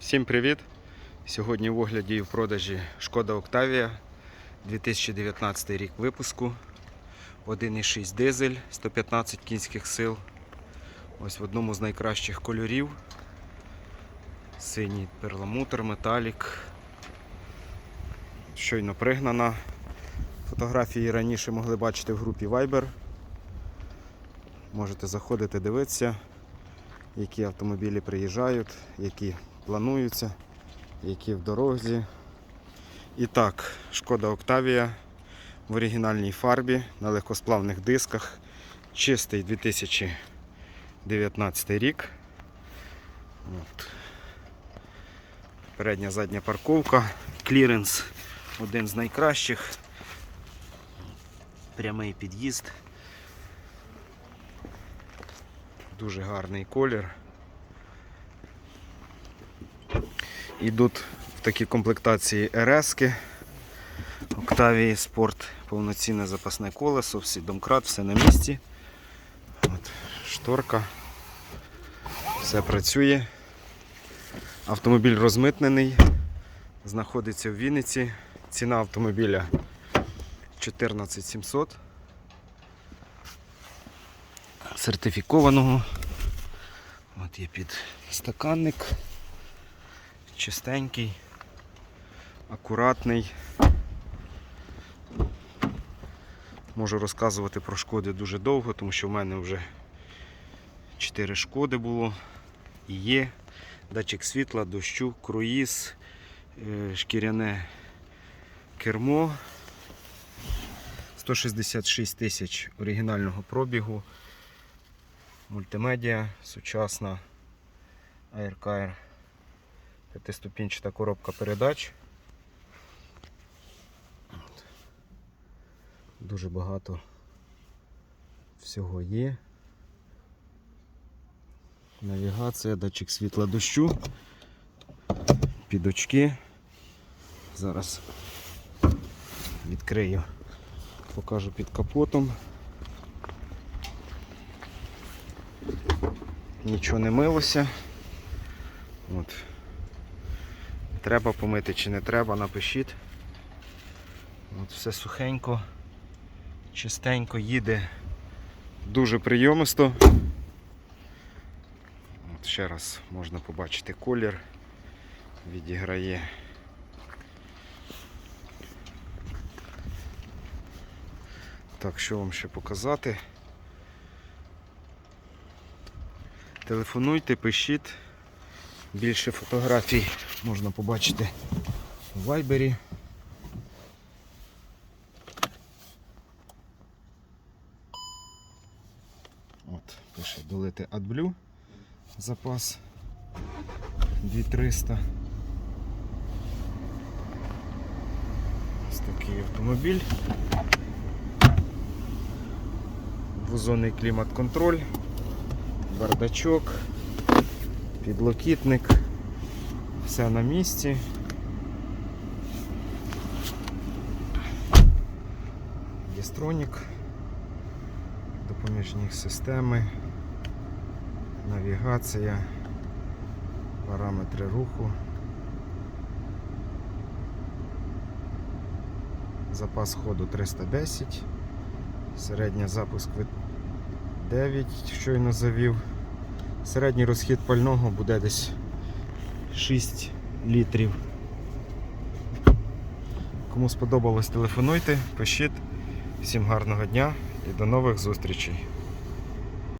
Всім привіт! Сьогодні в огляді і в продажі Шкода Октавія 2019 рік випуску. 1,6 дизель, 115 кінських сил. Ось в одному з найкращих кольорів. Синій перламутр, металік. Щойно пригнана. Фотографії раніше могли бачити в групі Viber. Можете заходити, дивитися, які автомобілі приїжджають, які плануються, які в дорозі. І так, шкода Октавія в оригінальній фарбі на легкосплавних дисках. Чистий 2019 рік. От. Передня задня парковка. Кліренс один з найкращих. Прямий під'їзд. Дуже гарний колір. Йдуть в такій комплектації РСки. Octavia Sport, повноцінне запасне колесо, всі домкрат, все на місці. От, шторка. Все працює. Автомобіль розмитнений, знаходиться в Вінниці. Ціна автомобіля 14700. Сертифікованого. От є під стаканник чистенький, акуратний. Можу розказувати про шкоди дуже довго, тому що в мене вже 4 шкоди було і є. Датчик світла, дощу, круїз, е, шкіряне кермо. 166 тисяч оригінального пробігу. Мультимедіа сучасна AirCare п'ятиступінчата коробка передач. Дуже багато всього є. Навігація, датчик світла дощу, під очки. Зараз відкрию, покажу під капотом. Нічого не милося. От. Треба помити чи не треба, напишіть. От Все сухенько, чистенько їде дуже прийомисто. От Ще раз можна побачити колір, відіграє. Так, що вам ще показати? Телефонуйте, пишіть. Більше фотографій можна побачити у вайбері. От, пише долити AdBlue запас 2300. Ось такий автомобіль. Двозонний клімат-контроль, бардачок підлокітник, все на місці. Єстронік, допоміжні системи, навігація, параметри руху, запас ходу 310, середній запуск 9, щойно завів. Середній розхід пального буде десь 6 літрів. Кому сподобалось, телефонуйте, пишіть. Всім гарного дня і до нових зустрічей.